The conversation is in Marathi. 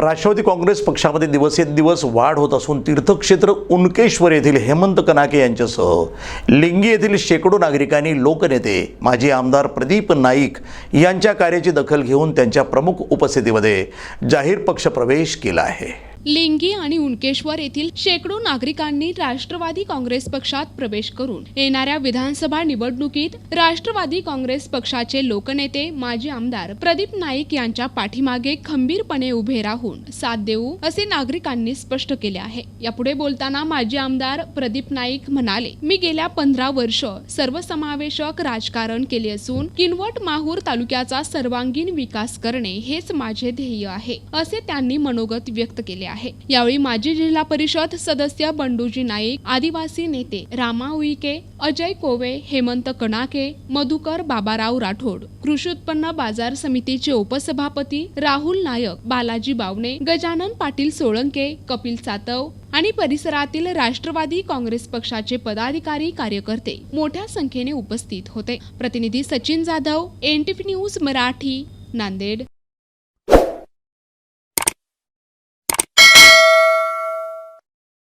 राष्ट्रवादी काँग्रेस पक्षामध्ये दिवसेंदिवस वाढ होत असून तीर्थक्षेत्र उनकेश्वर येथील हेमंत कनाके यांच्यासह लिंगी येथील शेकडो नागरिकांनी लोकनेते माजी आमदार प्रदीप नाईक यांच्या कार्याची दखल घेऊन त्यांच्या प्रमुख उपस्थितीमध्ये जाहीर पक्षप्रवेश केला आहे. लिंगी आणि उनकेश्वर येथील शेकडो नागरिकांनी राष्ट्रवादी काँग्रेस पक्षात प्रवेश करून येणाऱ्या विधानसभा निवडणुकीत राष्ट्रवादी काँग्रेस पक्षाचे लोकनेते माजी आमदार प्रदीप नाईक यांच्या पाठीमागे खंबीरपणे उभे राहून साथ देऊ असे नागरिकांनी स्पष्ट केले आहे. यापुढे बोलताना माजी आमदार प्रदीप नाईक म्हणाले मी गेल्या पंधरा वर्ष सर्वसमावेशक राजकारण केले असून किनवट माहूर तालुक्याचा सर्वांगीण विकास करणे हेच माझे ध्येय आहे असे त्यांनी मनोगत व्यक्त केले आहे. यावेळी माजी जिल्हा परिषद सदस्य बंडूजी नाईक आदिवासी नेते रामा उईके अजय कोवे हेमंत कणाके मधुकर बाबाराव राठोड कृषी उत्पन्न बाजार समितीचे उपसभापती राहुल नायक बालाजी बावणे गजानन पाटील सोळंके कपिल सातव आणि परिसरातील राष्ट्रवादी काँग्रेस पक्षाचे पदाधिकारी कार्यकर्ते मोठ्या संख्येने उपस्थित होते. प्रतिनिधी सचिन जाधव एनटीपी न्यूज मराठी नांदेड.